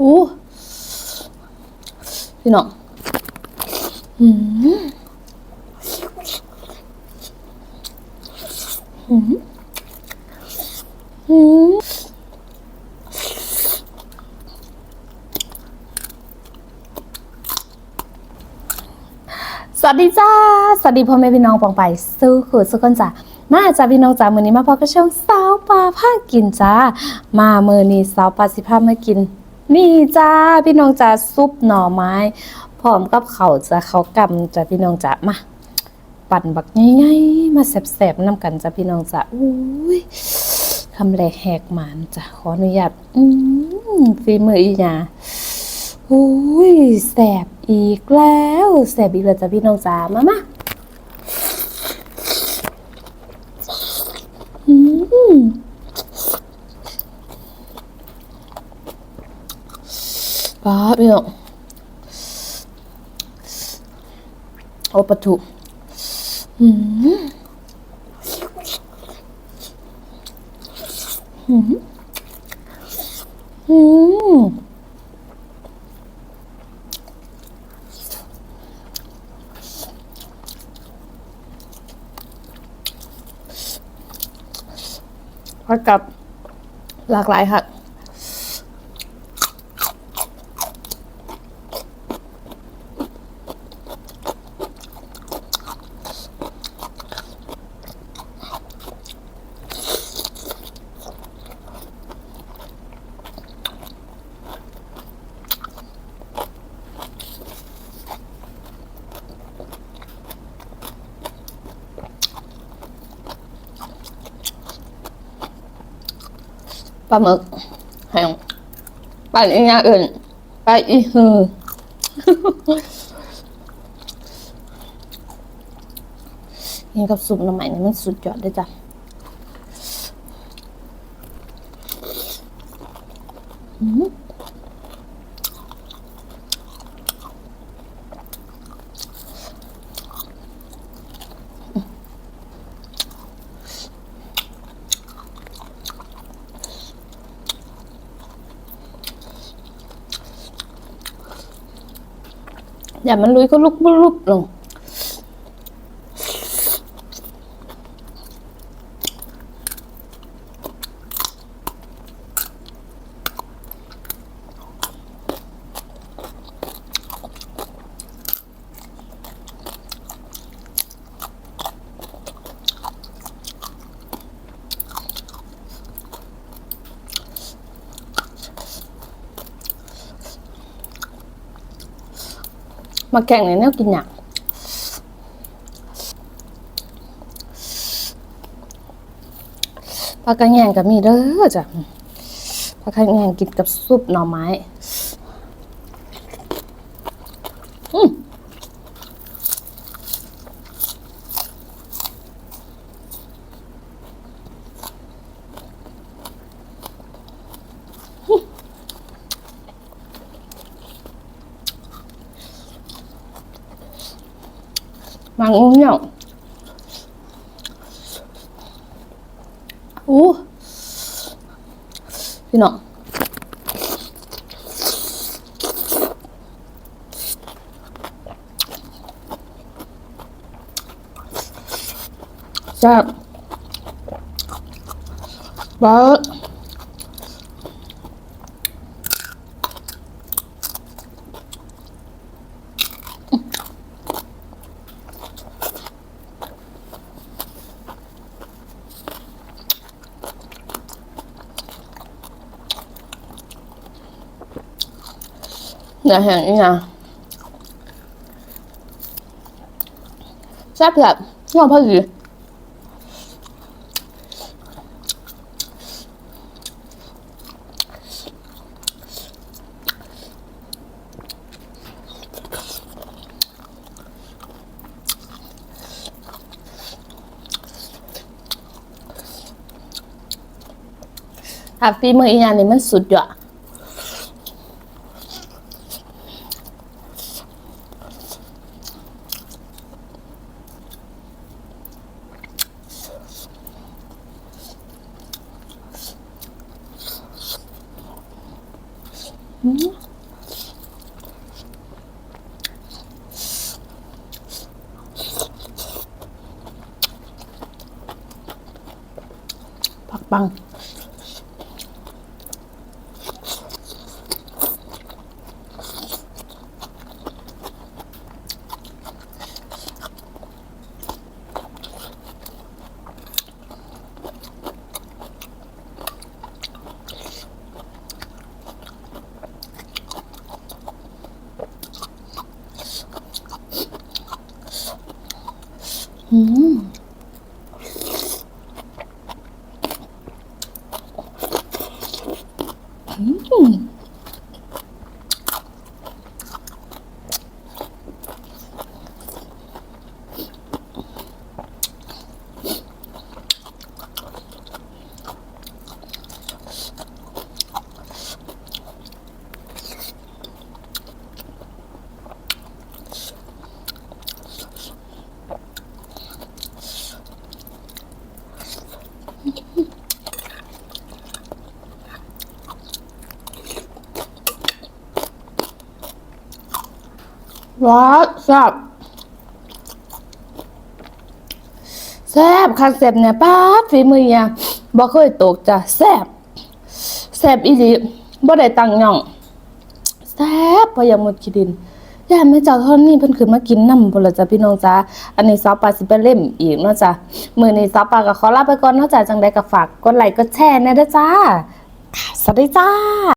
อู้พี่น้องอืมอืมอืมสวัสดีจ้า สวัสดีพ่อแม่พี่น้องปองไป สู้ขือสุกคนจ้ามาจ้าพี่น้องจ้ามือนี้มาพบกับช่องสาวปลาผ้ากินจ้า มามือนี้สาวปลาสิพามากิน นี่จ้าพี่น้องจ้าซุปหน่อไม้พร้อมกับเขาจ้าเขากำจ้าพี่น้องจ้ามาปั่นบักง่ายๆมาแสบๆน้ำกันจ้าพี่น้องจ้าอุ้ยคำแรกแหกหมานจ้าขออนุญาตอืมฝีมืออีหยาอุ้ยแสบอีกแล้วแสบอีกแล้วจ้ะพี่น้องจ๋ามามา ป้าพี่น้องโอ้ปะทุอืมอืมอืมผัดกับหลากหลายค่ะ ปลาหมึกแห้งปลาอีกอย่างอื่นปลาอีฮือกินกับซุปน้ำใหม่นี่มันสุดยอดเลยจ้ะ อย่ามันลุยก็ลุกลุกลง มาแข่งในแนวกินอย่างปลากระแยงก็มีเด้อจ้ะปลากระแยงกินกับซุปหน่อไม้อืม มังงงเนี่ยอู้ พี่น้องแซ่บเบ้อแห้งอีกนะแซ่บแบบยอดพอดีถ้าฝีมืออีกอย่างนี้มันสุดยอด อืมผั กปั ว้าแซ่บแซ่บคักแซ่บเนี่ยป้าฝีมือเนี่ยบ่เคยตกจ้ะแซ่บแซ่บอีหลีบ่ได้ตังหย่องแซ่บพยังหมดขีดินย่าแม่เจ้าท่านี้เพิ่นขึ้นมากินน้ำพุ่นละจ้ะพี่น้องจ้าอันนี้ซอปลาสิไปเล่มอีกเนาะจ้ะมื้อนี้ซอปลาก็ขอลาไปก่อนเนาะจ้ะจังใดก็ฝากกดไลค์กดแชร์แน่เด้อจ้าสวัสดีจ้า